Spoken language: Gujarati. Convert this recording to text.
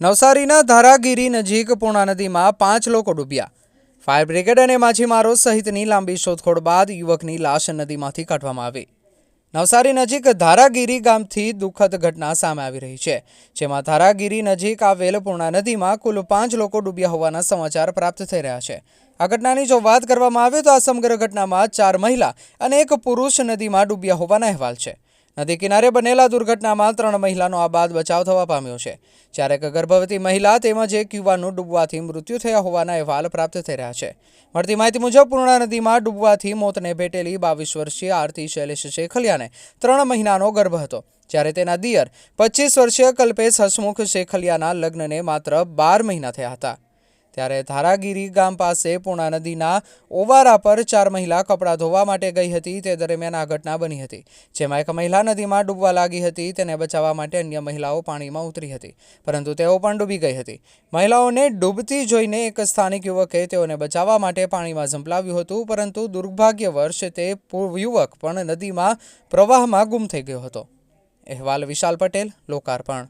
નવસારીના ધારાગીરી નજીક પૂર્ણા નદીમાં પાંચ લોકો ડૂબ્યા. ફાયર બ્રિગેડ અને માછીમારો સહિતની લાંબી શોધખોળ બાદ યુવકની લાશ નદીમાંથી કાઢવામાં આવી. નવસારી નજીક ધારાગીરી ગામથી દુઃખદ ઘટના સામે આવી રહી છે, જેમાં ધારાગીરી નજીક આવેલ પૂર્ણા નદીમાં કુલ પાંચ લોકો ડૂબ્યા હોવાના સમાચાર પ્રાપ્ત થઈ રહ્યા છે. આ ઘટનાની જો વાત કરવામાં આવે તો આ સમગ્ર ઘટનામાં ચાર મહિલા અને એક પુરુષ નદીમાં ડૂબ્યા હોવાના અહેવાલ છે. નદી કિનારે બનેલા દુર્ઘટનામાં ત્રણ મહિલાનો આ બાદ બચાવ થવા પામ્યો છે. જ્યારે એક ગર્ભવતી મહિલા તેમજ એક યુવાનનું ડૂબવાથી મૃત્યુ થયા હોવાના અહેવાલ પ્રાપ્ત થઈ રહ્યા છે. મળતી માહિતી મુજબ, પૂર્ણા નદીમાં ડૂબવાથી મોતને ભેટેલી બાવીસ વર્ષીય આરતી શૈલેષ શેખલિયાને ત્રણ મહિનાનો ગર્ભ હતો. જ્યારે તેના દિયર પચીસ વર્ષીય કલ્પેશ હસમુખ શેખલિયાના લગ્નને માત્ર બાર મહિના થયા હતા. ત્યારે ધારાગીરી ગામ પાસે પૂર્ણા નદીના ઓવારા પર ચાર મહિલા કપડાં ધોવા માટે ગઈ હતી. તે દરમિયાન આ ઘટના બની હતી, જેમાં એક મહિલા નદીમાં ડૂબવા લાગી હતી. તેને બચાવવા માટે અન્ય મહિલાઓ પાણીમાં ઉતરી હતી, પરંતુ તેઓ પણ ડૂબી ગઈ હતી. મહિલાઓને ડૂબતી જોઈને એક સ્થાનિક યુવકે તેઓને બચાવવા માટે પાણીમાં ઝંપલાવ્યું હતું, પરંતુ દુર્ભાગ્યવશ તે યુવક પણ નદીમાં પ્રવાહમાં ગુમ થઈ ગયો હતો. અહેવાલ વિશાલ પટેલ, લોકાર્પણ.